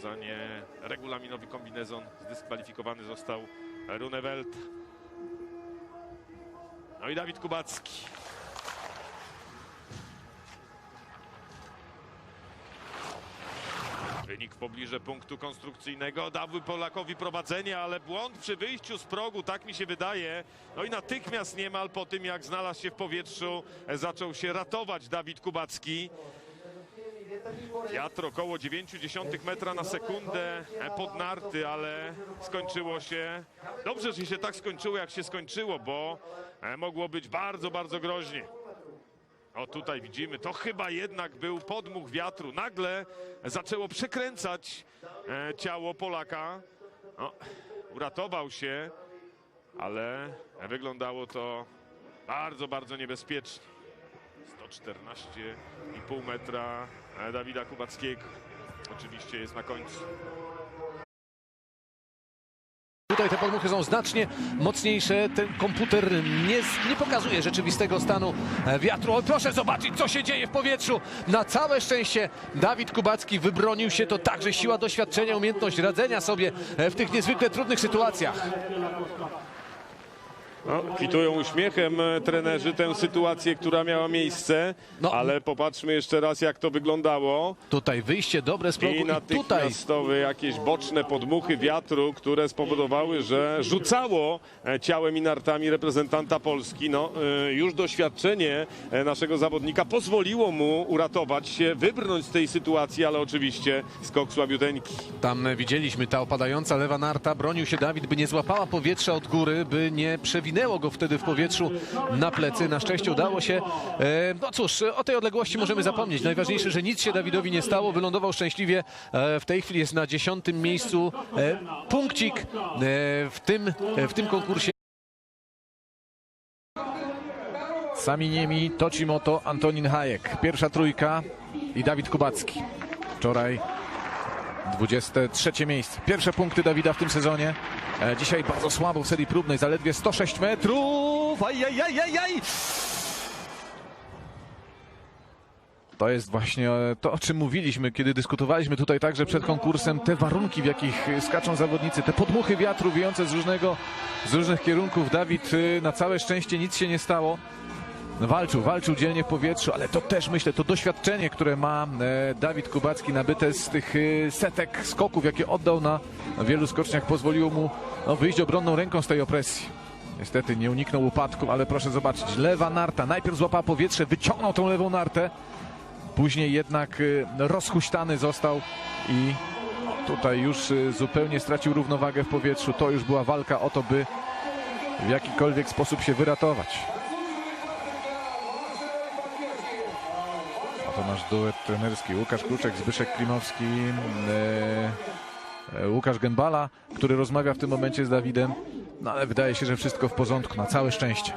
za nieregulaminowy kombinezon zdyskwalifikowany został Runewelt. No i Dawid Kubacki. Wynik w pobliże punktu konstrukcyjnego dałby Polakowi prowadzenie, ale błąd przy wyjściu z progu, tak mi się wydaje. No i natychmiast niemal po tym, jak znalazł się w powietrzu, zaczął się ratować Dawid Kubacki. Wiatr około 0,9 metra na sekundę e, pod narty, ale skończyło się. Dobrze, że się tak skończyło, jak się skończyło, bo e, mogło być bardzo, bardzo groźnie. O tutaj widzimy, to chyba jednak był podmuch wiatru. Nagle zaczęło przekręcać e, ciało Polaka. Uratował się, ale wyglądało to bardzo, bardzo niebezpiecznie. 114,5 metra e, Dawida Kubackiego. Oczywiście jest na końcu. Tutaj te podmuchy są znacznie mocniejsze. Ten komputer nie, nie pokazuje rzeczywistego stanu e, wiatru. O, proszę zobaczyć, co się dzieje w powietrzu. Na całe szczęście Dawid Kubacki wybronił się. To także siła doświadczenia, umiejętność radzenia sobie e, w tych niezwykle trudnych sytuacjach. No, kwitują uśmiechem e, trenerzy tę sytuację, która miała miejsce, No. ale popatrzmy jeszcze raz, jak to wyglądało. Tutaj wyjście dobre z progu I i tutaj natychmiastowe jakieś boczne podmuchy wiatru, które spowodowały, że rzucało e, ciałem i nartami reprezentanta Polski. No, e, już doświadczenie e, naszego zawodnika pozwoliło mu uratować się, wybrnąć z tej sytuacji, ale oczywiście skok słabiuteńki. tam widzieliśmy ta opadająca lewa narta. Bronił się Dawid, by nie złapała powietrza od góry, by nie przewinęło go wtedy w powietrzu na plecy. Na szczęście udało się. E, no cóż, o tej odległości możemy zapomnieć. Najważniejsze, że nic się Dawidowi nie stało. Wylądował szczęśliwie. E, w tej chwili jest na dziesiątym miejscu. E, punkcik w, tym, w tym konkursie. Sami Niemi, Tochimoto, Antonin Hajek. Pierwsza trójka i Dawid Kubacki. Wczoraj 23 miejsce. Pierwsze punkty Dawida w tym sezonie. E, dzisiaj bardzo słabo w serii próbnej, zaledwie 106 metrów. Ajajajajaj! To jest właśnie e, to, o czym mówiliśmy, kiedy dyskutowaliśmy tutaj także przed konkursem. Te warunki, w jakich skaczą zawodnicy, te podmuchy wiatru wiejące z, różnego, z różnych kierunków. Dawid e, na całe szczęście nic się nie stało. Walczył, walczył dzielnie w powietrzu, ale to też myślę, to doświadczenie, które ma e, Dawid Kubacki nabyte z tych e, setek skoków, jakie oddał na wielu skoczniach, pozwoliło mu no, wyjść obronną ręką z tej opresji. Niestety nie uniknął upadku, ale proszę zobaczyć, lewa narta, najpierw złapała powietrze, wyciągnął tą lewą nartę, później jednak e, rozhuśtany został i tutaj już zupełnie stracił równowagę w powietrzu. To już była walka o to, by w jakikolwiek sposób się wyratować. Oto nasz duet trenerski Łukasz Kluczek, Zbyszek Klimowski, e, e, Łukasz Gębala, który rozmawia w tym momencie z Dawidem. No ale wydaje się, że wszystko w porządku, na całe szczęście.